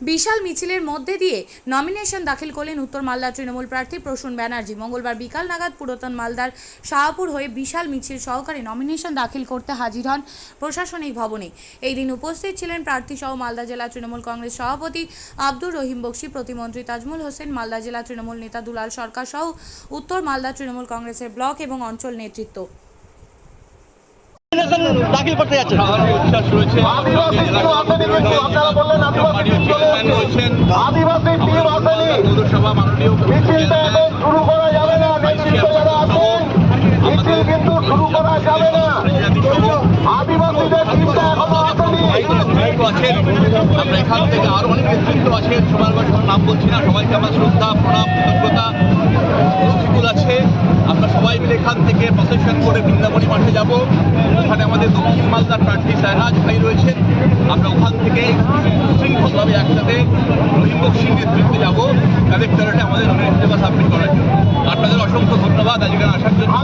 বিশাল মিছিলের মধ্যে দিয়ে নমিনেশন দাখিল করলেন উত্তর মালদার তৃণমূল প্রার্থী প্রসূন ব্যানার্জি। মঙ্গলবার বিকাল নাগাদ পুরাতন মালদার শাহপুর হয়ে বিশাল মিছিল সহকারে নমিনেশন দাখিল করতে হাজির হন প্রশাসনিক ভবনে। এই দিন উপস্থিত ছিলেন প্রার্থী সহ মালদা জেলা তৃণমূল কংগ্রেস সভাপতি আব্দুর রহিম বক্সি প্রতিমন্ত্রী তাজমুল হোসেন মালদা জেলা তৃণমূল নেতা দুলাল সরকার সহ উত্তর মালদা তৃণমূল কংগ্রেসের ব্লক এবং অঞ্চল নেতৃত্ব। দাখিল করতে যাচ্ছেন। মিছিলটা এখন শুরু করা যাবে না। নেতৃত্ব যারা আছেন মিছিল কিন্তু শুরু করা যাবে না। আদিবাসীদের টিমটা এখনও আসেনি। আছেন আমরা এখান থেকে আরও অনেক নেতৃত্ব আছেন সবার নাম বলছি না সবাইকে আমার শ্রদ্ধা প্রণাম কৃতজ্ঞতা আছে আমরা সবাই মিলে এখান থেকে প্রসেশন করে বৃন্দাবনী মাঠে যাব। ওখানে আমাদের দক্ষিণ মালদার প্রার্থী সায়রাজ ভাই রয়েছেন। আমরা ওখান থেকে শৃঙ্খলভাবে একসাথে, রহিম বক্সির নেতৃত্বে যাব। কালেক্টরেটে আমাদের নমিনেশন সাবমিট করার জন্য। আপনাদের অসংখ্য ধন্যবাদ আজকে আসার জন্য।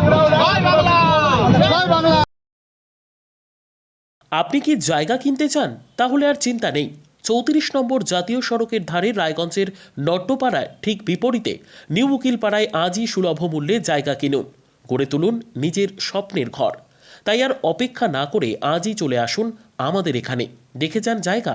আপনি কি জায়গা কিনতে চান? তাহলে আর চিন্তা নেই। চৌত্রিশ নম্বর জাতীয় সড়কের ধারে রায়গঞ্জের নট্টপাড়ায় ঠিক বিপরীতে নিউ উকিলপাড়ায় আজই সুলভ মূল্যে জায়গা কিনুন। গড়ে তুলুন নিজের স্বপ্নের ঘর। তাই আর অপেক্ষা না করে আজই চলে আসুন আমাদের এখানে। দেখে যান জায়গা।